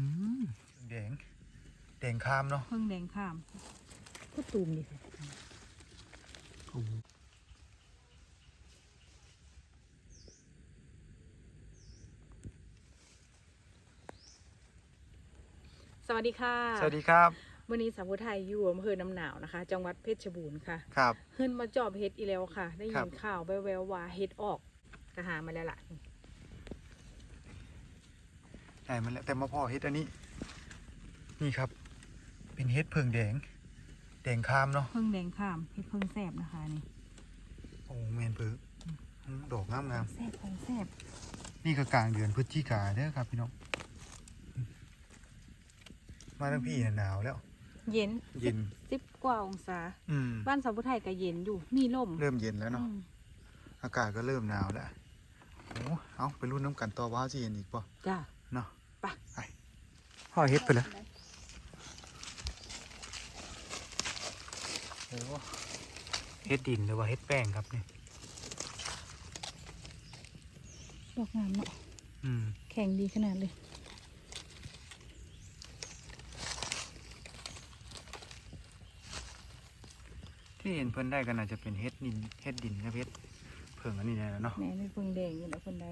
อืมแดงแดงคามเนาะเพิ่งแดงข้ามก็ตูมดิค่ะโอ้โหสวัสดีค่ะสวัสดีครับวันนี้สาวผู้ไทยอยู่อำเภอน้ำหนาวนะคะ จังหวัดเพชรบูรณ์ค่ะครับขึ้นมาจอบเฮ็ดอีแล้วค่ะ ได้ครัยิบนข่าวแววๆว่าเฮ็ดออกกระหามาแล้วล่ะ ใช่มันแหละแต่มาพ่อเฮ็ดอันนี้ นี่ครับ เป็นเฮ็ดเพิงแดง แดงคามเนาะเพิ่งแดงข้ามเฮ็ดเพิ่งแสบนะคะนี่โอ้แมนเพิงอืมดอกงามงามแสบเพิ่งแสบๆนี่ก็กลางเดือนพฤศจิกาเด้อครับพี่น้องมาทั้งพี่น่ะหนาวแล้ว เย็นเย็นสิบกว่าองศา อืมบ้านสาวผู้ไทยก็เย็นอยู่มีลมเริ่มเย็นแล้วเนาะอืมอากาศก็เริ่มหนาวแล้วโอ้เอาไปรุ่นน้ำกันต่อว่าจะเย็นอีกป่ะจ้าเนาะ ไปไปพ่อเฮ็ดไปเลยโอ้เฮ็ดดินหรือว่าเฮ็ดแป้งครับเนี่ยดอกงามเนาะอืมแข็งดีขนาดเลยที่เห็นเพิ่นได้ก็น่าจะเป็นเฮ็ดดินเฮ็ดดินกับเฮ็ดเพิ่งอันนี้แหละเนาะแม่ไม่เพิ่งแดงอยู่แล้วคนใด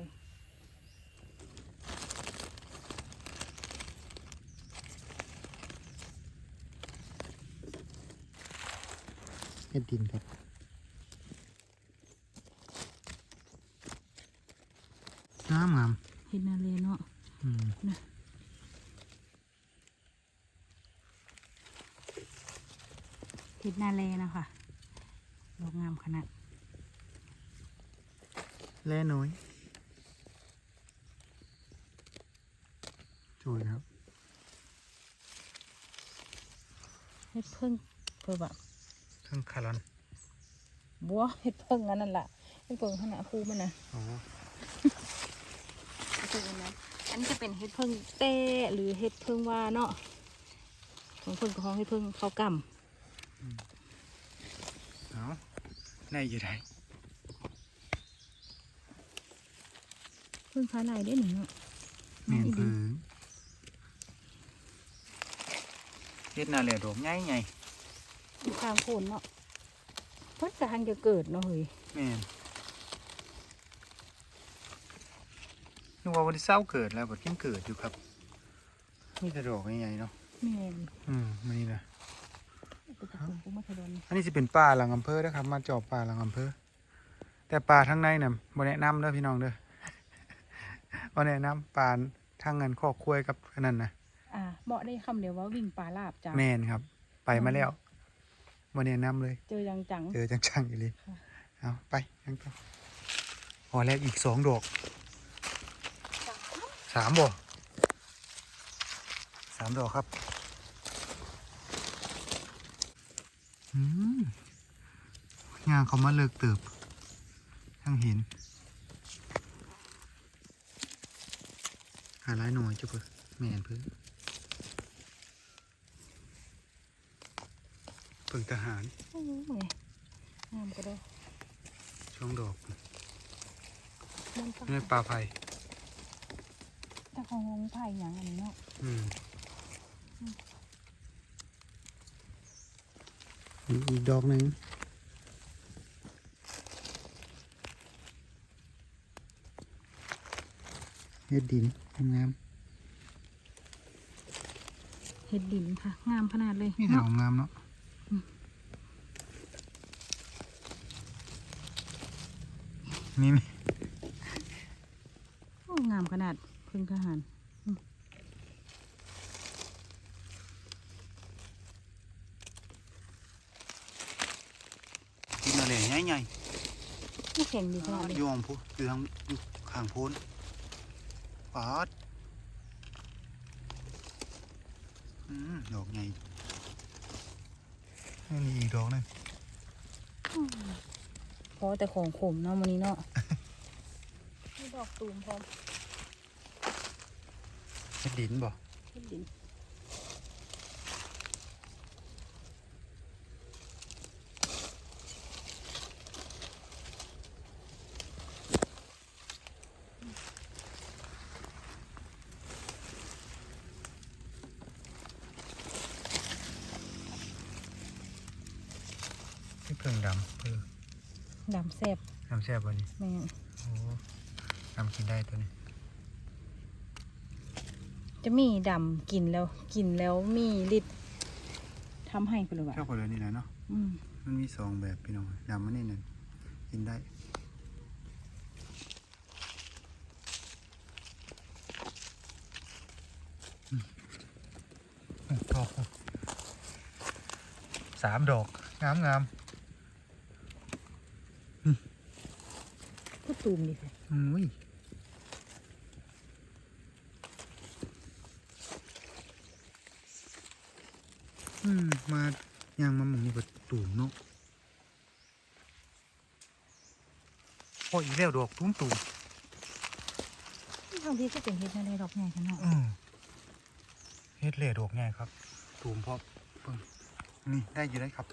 เฮ็ดดินครับงามงามเฮ็ดนาเลเนาะอืมเฮ็ดนาเลนะคะดอกงามขนาดแล่น้อยสวยครับเฮ็ดเพิ่งเพื่อแบบ ทั้งคารอนบัวเฮ็ดเพิ่งอันนั้นล่ะเฮ็ดเพิ่งขนาดคูมันนะอ๋อเฮ็ดเพิ่งอันนั้นอันนี้จะเป็นเฮ็ดเพิ่งเต้หรือเฮ็ดเพิ่งว่าเนาะของเพิ่งกับของเฮ็ดเพิ่งข้าวกเอาในอยู่ไหนำเพิ่งขาลายได้หนึ่งเนาะแม่นเพิ่งเฮ็ดนาแหละดอกใหญ่ใหญ่ อยู่ข้างโคนเนาะเพิ่นกำลังจะเกิดเนาะเฮ้ยแม่นนึกว่าวันที่เศร้าเกิดแล้วบัดยังเกิดอยู่ครับนี่แต่ดอกใหญ่ๆเนาะแม่นอืมมันนี่นะไปจากคนกูมาทะดนอันนี้จะเป็นป่าหลังอำเภอนะครับ มาจอบป่าหลังอำเภอ แต่ป่าทั้งในน่ะบ่แนะนำเด้อพี่น้องเด้อบ่แนะนำป่าทางเงินข้อคุ้ยกับอันนั้นนะอ่าเหมาะได้คำเดียวว่าวิ่งปลาลาบจ้าแม่นครับ ไปมาแล้ว บ่แนะนำเลย เจอยังจัง เจอจังๆอยู่เลยค่ะเอาไปยังต่ออ๋อแล้วอีกสองดอกสามบ่สามดอกครับอืมงานเขามาเลิกเติบทั้งเห็นหาหลายหน่อยจ้ะเพื่อแม่นเพื่อ เพิ่งทหารโอ้โหงามก็ได้ช่องดอกมันปลานี่ปลาไผ่แต่ของงไผ่อย่างอันนี้เนาะอืมอีกดอกหนึ่งเฮ็ดดินงามเห็ดดินค่ะ งามขนาดเลย นี่แต่ดเนาะอกงามเนาะ นี่นี่โอ้งามขนาดพึ่งทหารกินอะไรใหญ่ใหญ่ไม่แข็งดีขนาดเลยยอมพูอยู่ทางอยู่ข้างโพ้นปาดอืมดอกใหญ่นี่อีกดอกหนึง เพราะแต่ของขมเนาะวันนี้เนาะดอกตูมพร้อมเฮ็ดดินบ่เฮ็ดดินเพิ่งดำเพิ่ง ดำแซ่บน้ำแซ่บวันนี้แม่นโอ้ดำกินได้ตัวนี้จะมีดำกินแล้ว กินแล้วมีฤทธิ์ทำให้เพิ่นเลยว่าชอบคนเลยนี่นะเนาะอืมมันมีสองแบบพี่น้องดำมันนี่นั่นกินได้อืมอืมดอกสามดอก งามงาม ก็ตูมดิค่ะๆอุ้ยอืมมายังมาหมองนี่ก็ตูมเนาะโอ้ยอีกแล้วดอกตูมตูมบางทีก็เป็นเฮ็ดอะไรดอกใหญ่ขนาดอืมเฮ็ดเหล่ดอกไงครับตูมพอเพิ่งนี่ได้อยู่ได้ครับ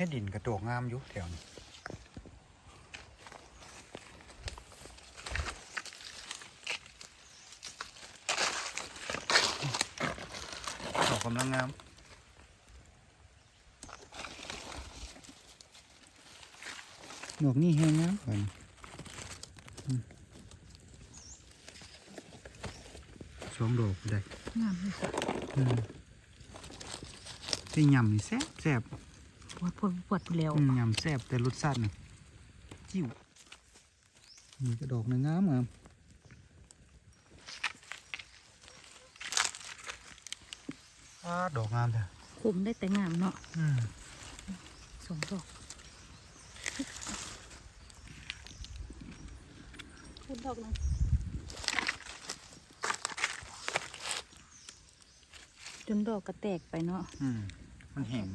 เฮ็ดดินกระโดกงามอยู่แถวนี้ดอกกำลังงามดอกนี่แห้งงามก่อนสองดอกได้งามเลยค่ะอืมที่ยำนี่แซ่บแซ่บป วดปวดปวดแล้วอืมยำแซ่บแต่รสชาตินี่จิ้วนี่ก็ดอกหนึงงามงามอ้าดอกงามเถอะคุมได้แต่งามเนาะอืมสองดอกพูดดอกนึงจนดอกก็แตกไปเนาะอืมมันแห้ง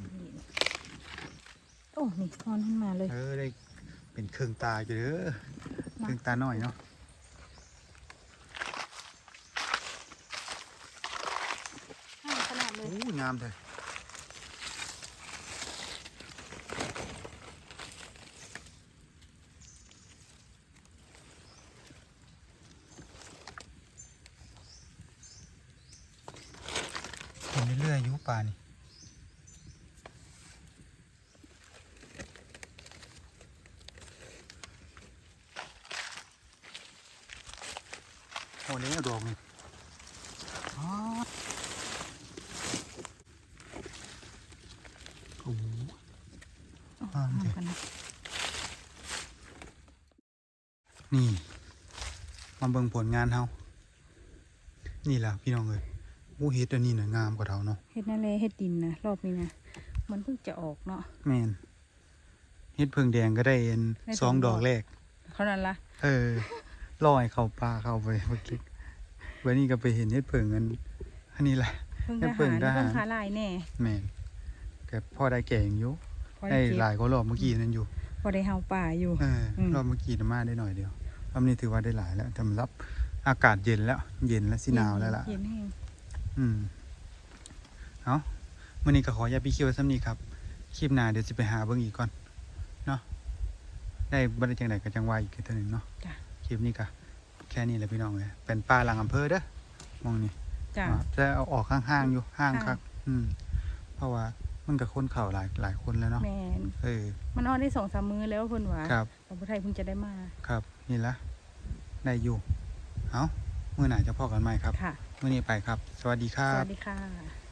โอ้นี่ทอนขึ้นมาเลย เออได้เป็นเครื่องตาอยู่เด้อเครื่องตาหน่อยเนาะห้ามขนาดเลยโอ้ยงามเถอะเห็นเรื่อยๆอยู่ป่านี่ โอ้เลี้ยงดอกนี่อ๋อโอ้โหอ๋อห้ามห้ามสิกันนะนี่ มาเบิ่งผลงานเฮานี่ล่ะพี่น้องเอ้ยโอ้เฮ็ดอันนี้น่ะงามกว่าเฮาเนาะ เฮ็ดนั่นเลยเฮ็ดดินนะรอบนี้นะมันเพิ่งจะออกเนาะ แม่นเฮ็ดเพิ่งแดงก็ได้เอ็นได้สองสองดดออกกแรกเขานั้นละเออ ลอยเข้าป่าเข้าไปเมื่อกี้วันนี้ก็ไปเห็นเฮ็ดเพิ่งกันอันนี้แหละเพิ่งเฮ็ทดเพิ่หางรทหารเพิ่งค้าลายแน่แม่นก็พอได้แก่งอยู่พอได้ได้เก็บหลายกว่ารอบเมื่อกี้นั่นอยู่พอได้เฮาป่าอยู่เอออมรอบเมื่อกี้น่ะมาได้หน่อยเดียวรอบนี้ถือว่าได้หลายแล้วสำหรับอากาศเย็นแล้ว เย็นแล้วสิหนาวแล้วล่ะเย็นแห้งอืมเอามื่อนี้ก็ขออย่าพี่คิวไว้ซ้ำนี้ครับคลิปหน้าเดี๋ยวจะไปหาเบิ่งอีกก่อนเนาะได้บ่ได้จังไดก็จังว่าอีกเทื่อหนึงเนาะจ้ะ คลิปนี้ก็แค่นี้แหละพี่น้องเลยเป็นป่าหลังอำเภอเด้อมองนี่จ้ะอ่าจะเอาออกข้างๆอยู่ห้างคค่ะรับ อืม เพราะว่ามันก็คนเข่าหลายหลายคนแล้วเนาะแมนเออมันออนได้สองสามมื้อแล้วเพิ่นว่าครับ ของผู้ไทยเพิ่งจะได้มาครับนี่ละได้อยู่เอามื่อหน้าจะพอกันใหม่ครับค่ะมื่อนี้ไปครับ สวัสดีครัสบ วัสดีค่ะ